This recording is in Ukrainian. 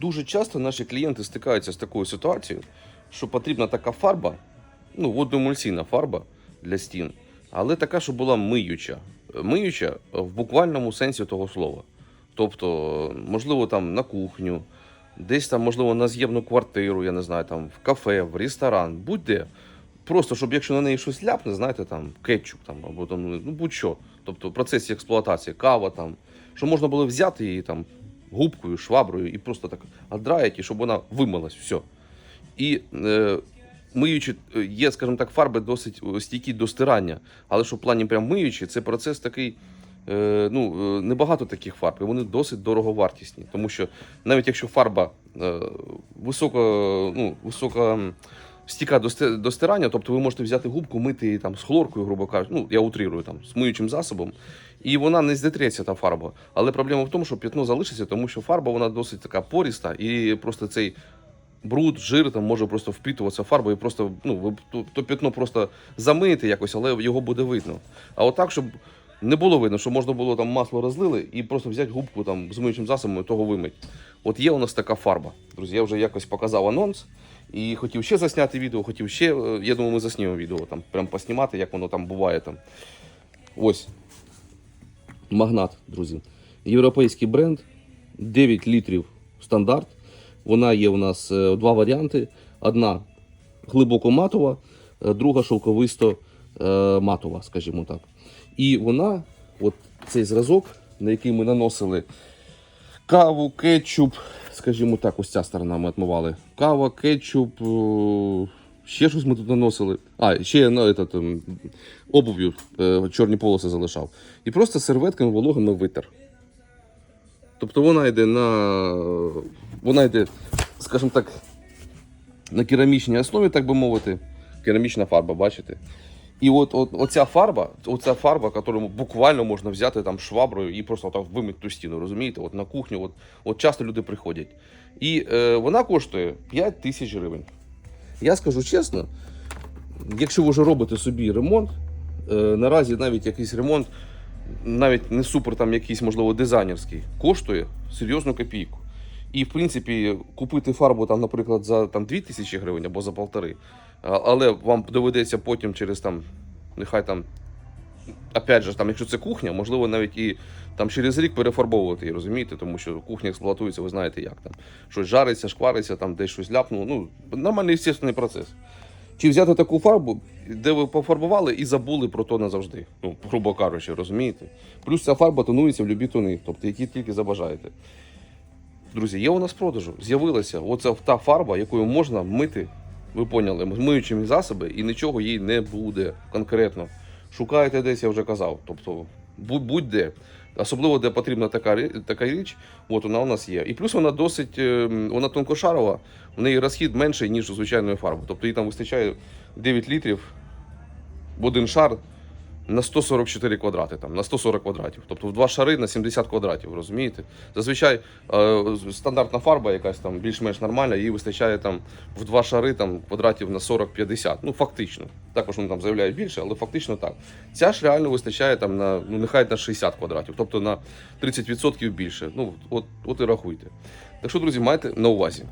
Дуже часто наші клієнти стикаються з такою ситуацією, що потрібна така фарба, ну, водоемульсійна фарба для стін, але така, що була миюча. Миюча в буквальному сенсі того слова. Тобто, можливо, там на кухню, десь там, можливо, на з'ємну квартиру, я не знаю, там в кафе, в ресторан, будь-де. Просто щоб якщо на неї щось ляпне, знаєте, там кетчуп там, або там, ну будь-що. Тобто в процесі експлуатації, кава там, що можна було взяти її там губкою, шваброю і просто так отдраїти, щоб вона вимилась, все. І е, миючі, е, є, скажімо так, фарби досить е, стійкі до стирання, але що в плані прям миючі, це процес такий. е, Ну, е, небагато таких фарб, і вони досить дороговартісні. Тому що навіть якщо фарба е, високо, ну, висока м, стійка до, до стирання, тобто ви можете взяти губку, мити її там з хлоркою, грубо кажучи, ну я утрирую там з миючим засобом, і вона не здетреться та фарба. Але проблема в тому, що п'ятно залишиться, тому що фарба вона досить така поріста, і просто цей бруд, жир там може просто впітуватися в фарбу і просто ну, ви то, то п'ятно просто замиєте якось, але його буде видно. А отак, щоб не було видно, що можна було там масло розлили і просто взяти губку там з миючим засобом і того вимить. От є у нас така фарба. Друзі, я вже якось показав анонс. І хотів ще засняти відео, хотів ще. е, Я думаю, ми заснімемо відео там, прям поснімати, як воно там буває там. Ось. Магнат, друзі. Європейський бренд. 9 літрів стандарт. Вона є у нас е, два варіанти. Одна глибоко матова, е, друга шовковисто матова, скажімо так. І вона, от цей зразок, на який ми наносили каву, кетчуп, скажімо так, ось ця сторона ми отмивали. Кава, кетчуп, ще щось ми тут наносили. А, ще ну, этот, ем, обув'ю е, чорні полоси залишав. І просто серветками вологими витер. Тобто вона йде на. Вона йде, скажімо так, на керамічній основі, так би мовити. Керамічна фарба, бачите? І от, от оця фарба, оця фарба, яку буквально можна взяти там шваброю і просто так вимити ту стіну, розумієте? От на кухню, от, от часто люди приходять. І е, вона коштує 5 тисяч гривень. Я скажу чесно, якщо ви вже робите собі ремонт, е, наразі навіть якийсь ремонт, навіть не супер там якийсь, можливо, дизайнерський, коштує серйозну копійку. І, в принципі, купити фарбу, там, наприклад, за там, 2 тисячі гривень або за полтори, але вам доведеться потім через там, нехай там, опять же, там, якщо це кухня, можливо, навіть і там через рік перефарбовувати її, розумієте, тому що кухня експлуатується, ви знаєте як там. Щось жариться, шквариться, там десь щось ляпнуло. Ну, нормальний естественний процес. Чи взяти таку фарбу, де ви пофарбували і забули про то назавжди, ну, грубо кажучи, розумієте? Плюс ця фарба тонується в любі тони, тобто які тільки забажаєте. Друзі, є у нас в продажу. З'явилася оця та фарба, якою можна мити, ви поняли, миючими засоби, і нічого їй не буде конкретно. Шукаєте десь, я вже казав. Тобто будь- будь-де. Особливо, де потрібна така, така річ, от вона у нас є. І плюс вона досить е, вона тонкошарова, в неї розхід менший, ніж у звичайної фарби. Тобто їй там вистачає 9 літрів в один шар на 144 квадрати, там, на 140 квадратів. Тобто в два шари на 70 квадратів, розумієте? Зазвичай е, стандартна фарба, якась там більш-менш нормальна, їй вистачає там в два шари там, квадратів на 40-50. Ну, фактично. Також вони там заявляють більше, але фактично так. Ця ж реально вистачає там на ну, нехай на 60 квадратів, тобто на 30% більше. Ну, от, от і рахуйте. Так що, друзі, майте на увазі.